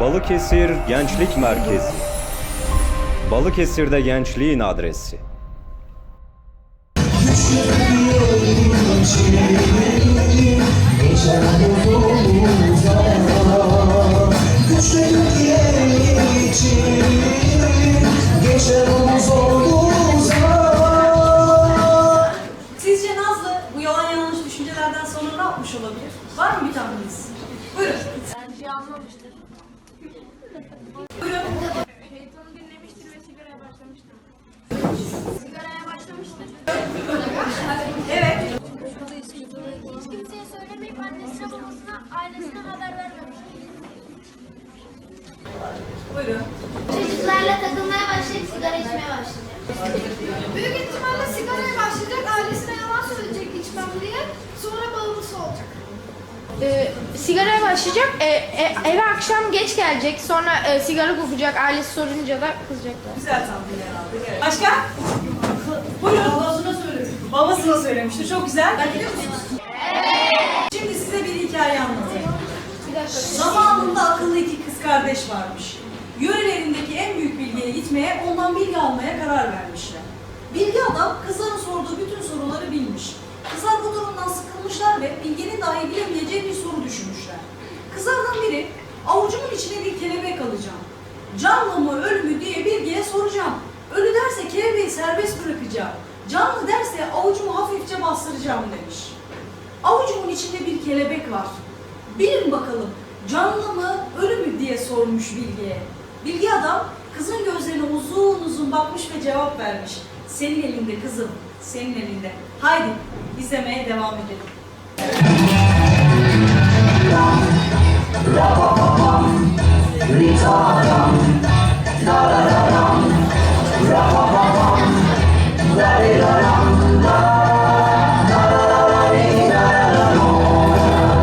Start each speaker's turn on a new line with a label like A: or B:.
A: Balıkesir Gençlik Merkezi. Balıkesir'de gençliğin adresi.
B: Sizce Nazlı bu yalan yanlış düşüncelerden sonra ne yapmış olabilir? Var mı bir tahmininiz? Buyurun.
C: Bence anlamıştır.
B: Evet.
C: Hiç kimseye söylemeyip annesine babasına ailesine haber vermemiş.
B: Buyurun.
C: Çocuklarla takılmaya başlayıp sigara içmeye.
D: Büyük ihtimalle sigaraya başlayacak, ailesine yalan söyleyecek içmem diye. Sonra.
E: Ee, sigaraya başlayacak. Ee, e- eve akşam geç gelecek. Sonra e, sigara kokacak. Ailesi sorunca da kızacaklar.
B: Güzel tahminler aldık. Evet. Başka? Buyurun. Babasına söylemiş. Babasına söylemişti. Çok güzel. Ben biliyor musunuz? Evet. Şimdi size bir hikaye anlatayım. Zamanında akıllı iki kız kardeş varmış. Yörelerindeki en büyük bilgiye gitmeye, ondan bilgi almaya karar vermişler. Bilgi adam kızların sorduğu bütün soruları bilmiş. Kızlar bu durumdan sıkılmışlar Canlı mı ölü mü diye bilgiye soracağım. Ölü derse kelebeği serbest bırakacağım. Canlı derse avucumu hafifçe bastıracağım demiş. Avucumun içinde bir kelebek var. Bilin bakalım canlı mı ölü mü diye sormuş Bilge'ye. Bilge adam kızın gözlerine uzun uzun bakmış ve cevap vermiş. Senin elinde kızım, senin elinde. Haydi izlemeye devam edelim.